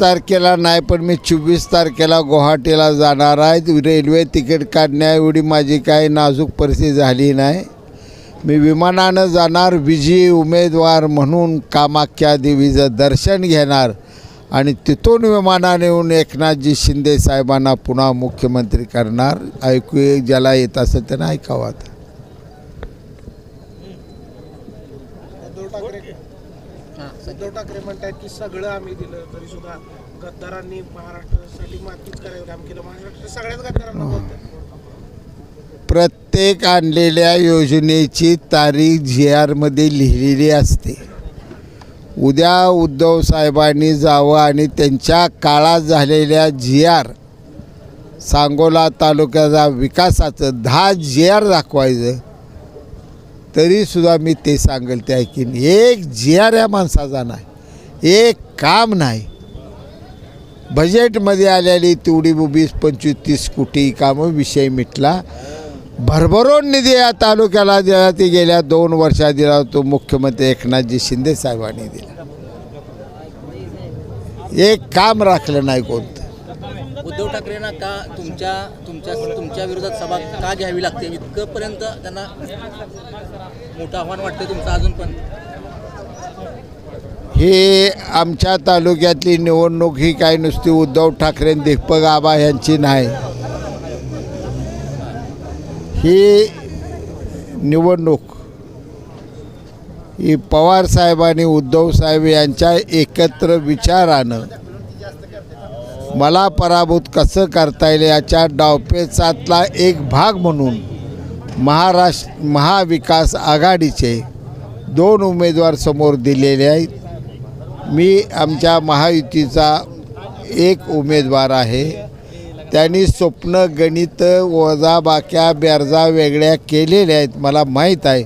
तारखेला नाही पण मी चोवीस तारखेला गुवाहाटीला जाणार आहे. रेल्वे तिकीट काढण्या एवढी माझी काही नाजूक परिस्थिती झाली नाही. मी विमानानं जाणार विजयी उमेदवार म्हणून कामाख्या देवीचं दर्शन घेणार आणि तिथून विमानाने येऊन एकनाथजी शिंदे साहेबांना पुन्हा मुख्यमंत्री करणार. ऐकू एक ज्याला येत असेल त्यांना ऐकावं आता. उद्धव ठाकरे म्हणतात की सगळं आम्ही दिलं तरी सुद्धा गद्दारांनी महाराष्ट्रासाठी मातीत करायचं काम केलं. महाराष्ट्र सगळ्याच गद्दारांना बोलतात प्रत्येक आणलेल्या योजनेची तारीख जी आरमध्ये लिहिलेली असते. उद्या उद्धव साहेबांनी जावं आणि त्यांच्या काळात झालेल्या जी आर सांगोला तालुक्याचा विकासाचं दहा जी आर दाखवायचं. तरीसुद्धा मी ते सांगेल ते ऐकीन एक जी माणसाचा नाही एक काम नाही. बजेटमध्ये आलेली तेवढी वीस पंचवीस तीस कोटी कामं विषय मिटला. भरभरून निधी या तालुक्याला दिला ते गेल्या दोन वर्षात दिला तो मुख्यमंत्री एकनाथजी शिंदे साहेबांनी दिला. एक काम राखलं नाही कोणतं. उद्धव ठाकरेंना का तुमच्या तुमच्या तुमच्या विरोधात सभा का घ्यावी लागते? इतकंपर्यंत त्यांना मोठं आव्हान वाटतं तुमचं अजून पण. हे आमच्या तालुक्यातली निवडणूक ही काय नुसती उद्धव ठाकरे दीपक आबा यांची नाही. ही निवडणूक ही पवार साहेब आणि उद्धव साहेब यांच्या एकत्र विचारानं मला पराभूत कसं करता येईल याच्या डावपेचातला एक भाग म्हणून महाराष्ट्र महाविकास आघाडीचे दोन उमेदवार समोर दिलेले आहेत. मी आमच्या महायुतीचा एक उमेदवार आहे. त्यांनी स्वप्न गणित वजाबाक्या बेरजा वेगळ्या केलेल्या आहेत मला माहीत आहे.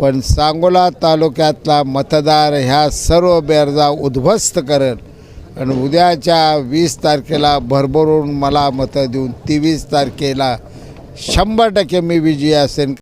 पण सांगोला तालुक्यातला मतदार ह्या सर्व बेरजा उद्ध्वस्त करत आणि उद्याच्या वीस तारखेला भरभरून मला मतं देऊन तेवीस तारखेला शंभर टक्के मी विजयी असेन.